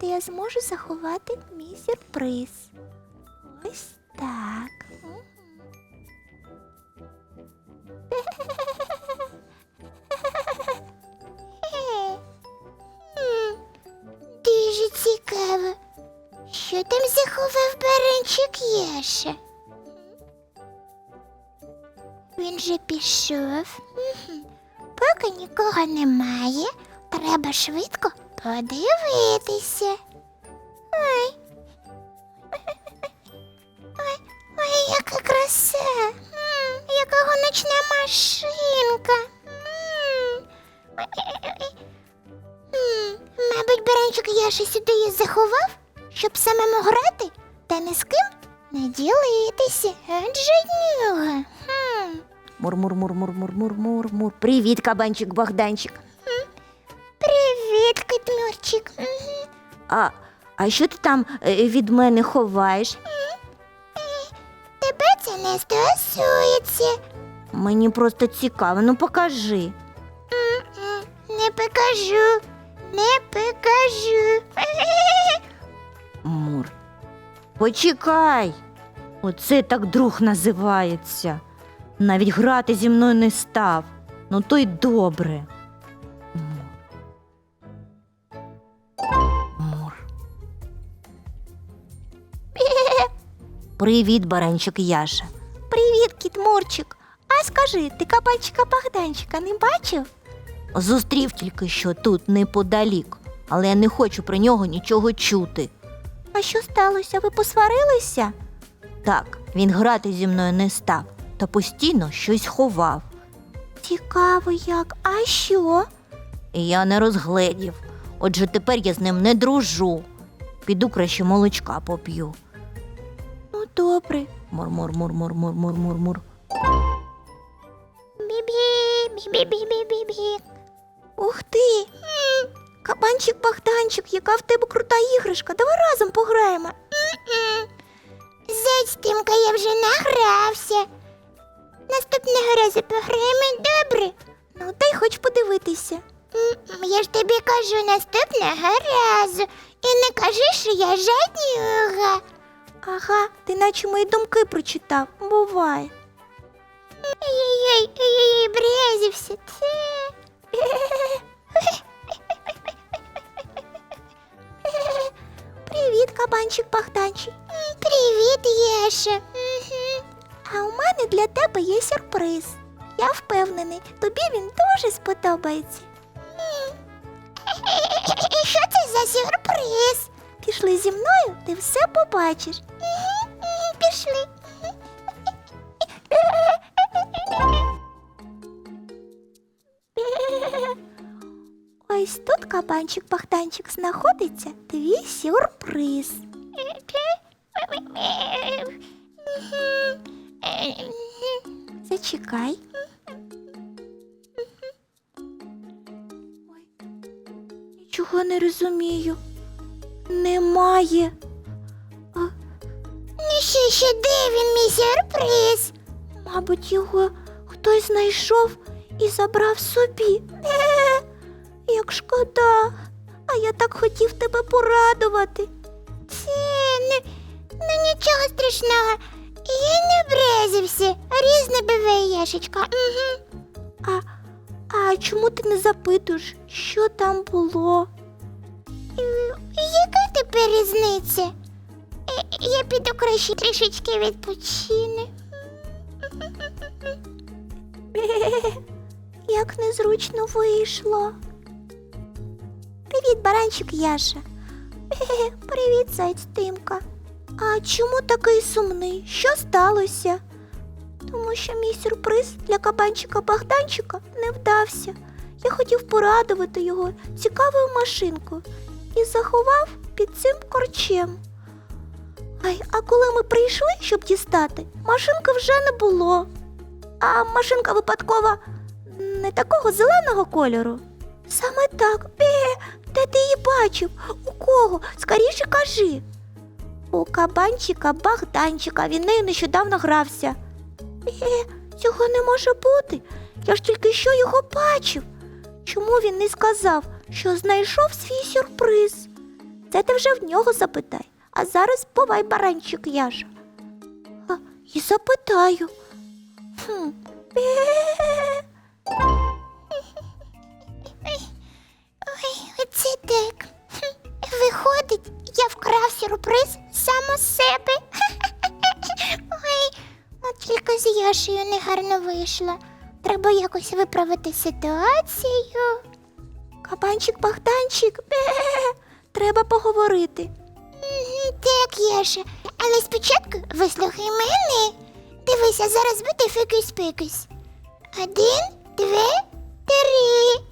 то я зможу заховати мій сюрприз. Ось так. Дуже цікаво. Що там заховав баранчик Яша? Він же пішов. Поки нікого немає, треба швидко подивитися. Ой. Ой, ой, яка краса. Яка гоночна машинка. М. Мабуть, баранчик Яша сюди її заховав, щоб самому грати та ні з ким не ділитися. Адже нього. Хм. Мур-мур-мур-мур-мур-мур-мур. Привіт, кабанчик Богданчик. Мгм. А, а що ти там е, від мене ховаєш? Тебе це не стосується. Мені просто цікаво, ну покажи. М-м, Не покажу, не покажу. Мур. Почекай. Оце так друг називається. Навіть грати зі мною не став. Ну то й добре. Привіт, баранчик Яша. Привіт, Кітмурчик. А скажи, ти кабанчика Богданчика не бачив? Зустрів тільки що тут неподалік, але я не хочу про нього нічого чути. А що сталося? Ви посварилися? Так, він грати зі мною не став та постійно щось ховав. Цікаво як. А що? І я не розгледів. Отже, тепер я з ним не дружу. Піду краще молочка поп'ю. Добре. Мур-мур-мур-мур-мур-мур-мур. Бі-бі, бі-бі-бі-бі-бі. Ух ти! Кабанчик Богданчик, яка в тебе крута іграшка. Давай разом пограємо. Зять Тимка, я вже награвся. Наступного разу пограємо добре. Ну, дай хоч подивитися. Я ж тобі кажу наступного разу. І не кажи, що я жаднюга. Ага, ти наче мої думки прочитав. Буває. Ой-ой-ой, ой-ой, брезився. Привіт, кабанчик Богданчик. Привіт, Єша. А у мене для тебе є сюрприз. Я впевнений, тобі він дуже сподобається. Що це за сюрприз? Пішли зі мною, ти все побачиш. Пішли. Ось тут кабанчик Богданчик знаходиться твій сюрприз. Зачекай. Ой, нічого не розумію. Немає. А... Ну ще ще де він мій сюрприз? Мабуть, його хтось знайшов і забрав собі. Е, як шкода. А я так хотів тебе порадувати. Це не, ну нічого страшного. Я не образився. Різне биве яшечка. Угу. А, а чому ти не запитуєш, що там було? Яка тепер різниця? Е, Я піду краще трішечки відпочину. Як незручно вийшло. Привіт, баранчик Яша. Привіт, зайць Тимка. А чому такий сумний? Що сталося? Тому що мій сюрприз для кабанчика Богданчика не вдався. Я хотів порадувати його цікавою машинкою і заховав під цим корчем. Ай, а коли ми прийшли, щоб дістати, машинки вже не було. А машинка випадкова не такого зеленого кольору. Саме так. Е, де ти її бачив? У кого? Скоріше кажи. У кабанчика Богданчика він нею нещодавно грався. Е, цього не може бути. Я ж тільки що його бачив. Чому він не сказав, що знайшов свій сюрприз? Це ти вже в нього запитай. А зараз бувай баранчик Яша. А, і запитаю. Хм. Ой, оце так. Виходить, я вкрав сюрприз сам у себе. Ой, от тільки з Яшею негарно вийшло. Треба якось виправити ситуацію. Кабанчик Богданчик, бе. Треба поговорити. Так, Яша, але спочатку вислухай мене. Дивися, зараз буде фикус-пикус. Один, два, три.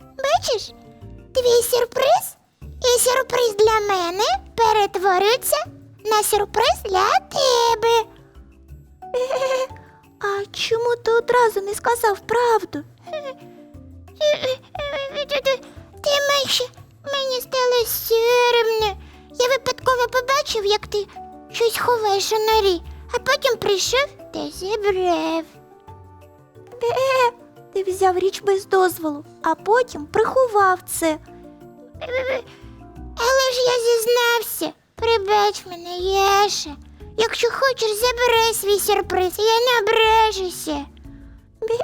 Бачиш, твій сюрприз і сюрприз для мене перетворюється на сюрприз для тебе. А чому ти одразу не сказав правду? Ти Миша, мені стало соромно. Я випадково побачив, як ти щось ховаєш у норі, а потім прийшов та зібрав. Де? Ти взяв річ без дозволу, а потім приховав це. Але ж я зізнався. Прибач мене, Яша. Якщо хочеш, забирай свій сюрприз, я не ображуся. Бе,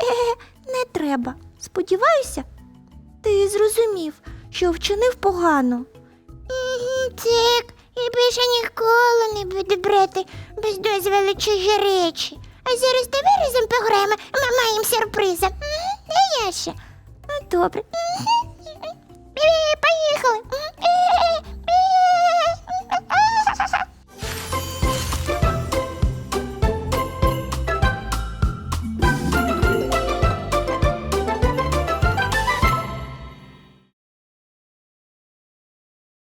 не треба. Сподіваюся, ти зрозумів, що вчинив погано. Так, і більше ніколи не буду брати без дозволу чужі речі. А зараз давай разом пограємо, ми маємо сюрприза. М, я ще. Ну, добре. Е, Поїхали. М,